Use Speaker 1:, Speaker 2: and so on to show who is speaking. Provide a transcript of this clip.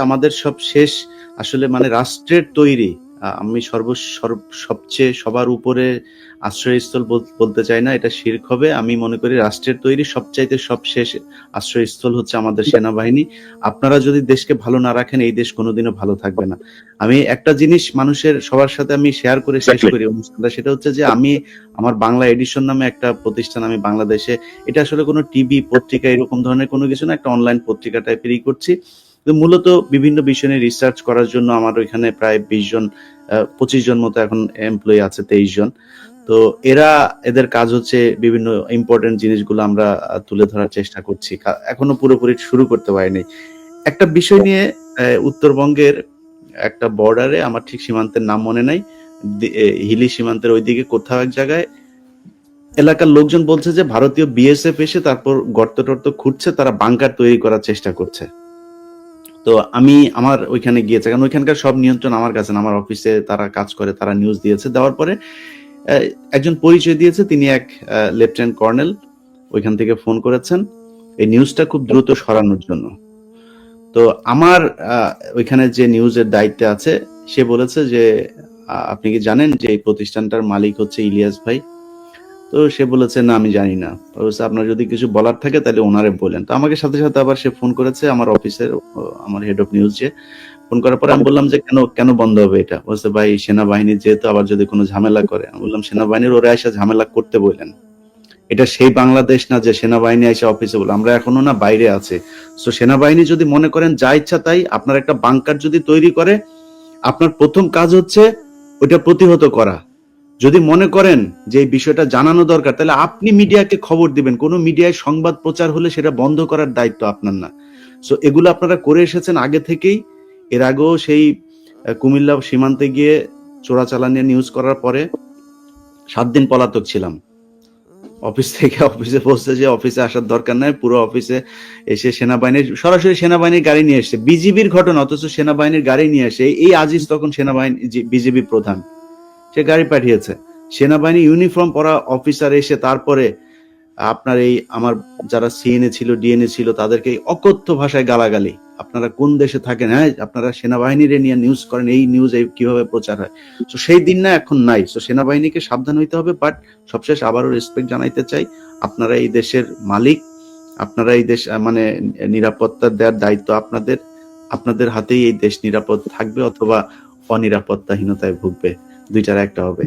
Speaker 1: আমাদের সব শেষ আসলে মানে রাষ্ট্রের তৈরি। আমি সর্ব সবচেয়ে সবার উপরে আশ্রয়স্থল বল- বলতে চাই না এটা শির্ক হবে। আমি মনে করি রাষ্ট্রের তৈরি সবচাইতে সব শেষ আশ্রয়স্থল হচ্ছে আমাদের সেনাবাহিনী। আপনারা যদি দেশকে ভালো না রাখেন এই দেশ কোনোদিনও ভালো থাকবে না। আমি একটা জিনিস মানুষের সবার সাথে আমি শেয়ার করে শেষ করি অনুষ্ঠানটা সেটা হচ্ছে যে আমি আমার বাংলা এডিশন নামে একটা প্রতিষ্ঠান আমি বাংলাদেশে এটা আসলে কোনো টিভি পত্রিকা এরকম ধরনের কোনো কিছু না একটা অনলাইন পত্রিকা টাইপেরই করছি। মূলত বিভিন্ন বিষয় নিয়ে রিসার্চ করার জন্য আমার ওইখানে প্রায় বিশ জন পঁচিশ জন মতো এখন এমপ্লয়ি আছে, তেইশ জন। তো এরা, এদের কাজ হচ্ছে বিভিন্ন ইম্পর্টেন্ট জিনিসগুলো আমরা তুলে ধরার চেষ্টা করছি। এখনও পুরোপুরি শুরু করতে পারিনি। একটা বিষয় নিয়ে উত্তরবঙ্গের একটা বর্ডারে আমার ঠিক সীমান্তের নাম মনে নাই। হিলি সীমান্তের ওইদিকে কোথাও এক জায়গায়। এলাকার লোকজন বলছে যে ভারতীয় বিএসএফ এসে তারপর গর্ত টর্ত খুঁড়ছে, তারা বাংকার তৈরি করার চেষ্টা করছে। তো আমি আমার ওইখানে গিয়েছে। কারণ ওইখানকার সব নিয়ন্ত্রণ আমার কাছে আমার অফিসে তারা কাজ করে, তারা নিউজ দিয়েছে। দেওয়ার পরে একজন পরিচয় দিয়েছে, তিনি এক লেফটেন্যান্ট কর্নেল ওইখান থেকে ফোন করেছেন। এই নিউজটা খুব দ্রুত সরানোর জন্য। তো আমার ওইখানে যে নিউজের দায়িত্বে আছে, সে বলেছে যে আপনি কি জানেন যে এই প্রতিষ্ঠানটার মালিক হচ্ছে ইলিয়াস ভাই? তো সে বলেছে, না, আমি জানি না। আপনার যদি কিছু বলার থাকে তাহলে ওনারে বলেন। তো আমাকে সাথে সাথে আবার সে ফোন করেছে আমার অফিসের আমার হেড অফ নিউজ যে ফোন করার পরে আমি বললাম যে, কেন কেন বন্ধ হবে এটা? বলছে, ভাই, সেনাবাহিনী যেহেতু আবার যদি কোনো ঝামেলা করে। আমি বললাম, সেনাবাহিনীর ওরা এসে ঝামেলা করতে বললেন এটা সেই বাংলাদেশ না যে সেনাবাহিনী এসে অফিসে বলে। আমরা এখনও না বাইরে আছে। তো সেনাবাহিনী যদি মনে করেন যা ইচ্ছা তাই, আপনার একটা বাংকার যদি তৈরি করে, আপনার প্রথম কাজ হচ্ছে ওইটা প্রতিহত করা। যদি মনে করেন যে এই বিষয়টা জানানো দরকার, তাহলে আপনি মিডিয়াকে খবর দিবেন। কোনো মিডিয়ায় সংবাদ প্রচার হলে সেটা বন্ধ করার দায়িত্ব আপনার না। সো এগুলো আপনারা করে এসেছেন আগে থেকেই। এর আগেও সেই কুমিল্লা সীমান্তে গিয়ে চোরাচালানি নিউজ করার পরে সাত দিন পলাতক ছিলাম। অফিস থেকে অফিসে পৌঁছে যে অফিসে আসার দরকার নাই। পুরো অফিসে এসে সেনাবাহিনীর, সরাসরি সেনাবাহিনীর গাড়ি নিয়ে এসছে। বিজিবির ঘটনা, অথচ সেনাবাহিনীর গাড়ি নিয়ে এসে, এই আজিজ তখন সেনাবাহিনী বিজেপি প্রধান। সে গাড়ি পাঠিয়েছে। সেনাবাহিনী ইউনিফর্ম পরা অফিসার এসে তারপরে আপনার এই আমার যারা সিএনএ ছিল ডিএনএ ছিল, তাদেরকে এই অকথ্য ভাষায় গালাগালি। আপনারা কোন দেশে থাকেন? হ্যাঁ আপনারা সেনাবাহিনীর নিয়ে নিউজ করেন, এই নিউজ এই কীভাবে প্রচার হয়? তো সেই দিন না, এখন নাই। তো সেনাবাহিনীকে সাবধান হইতে হবে বাট সবশেষ আবারও রেসপেক্ট জানাইতে চাই। আপনারা এই দেশের মালিক, আপনারা এই দেশ মানে নিরাপত্তা দেওয়ার দায়িত্ব আপনাদের। আপনাদের হাতেই এই দেশ নিরাপদ থাকবে অথবা অনিরাপত্তাহীনতায় ভুগবে। দুইটার একটা হবে।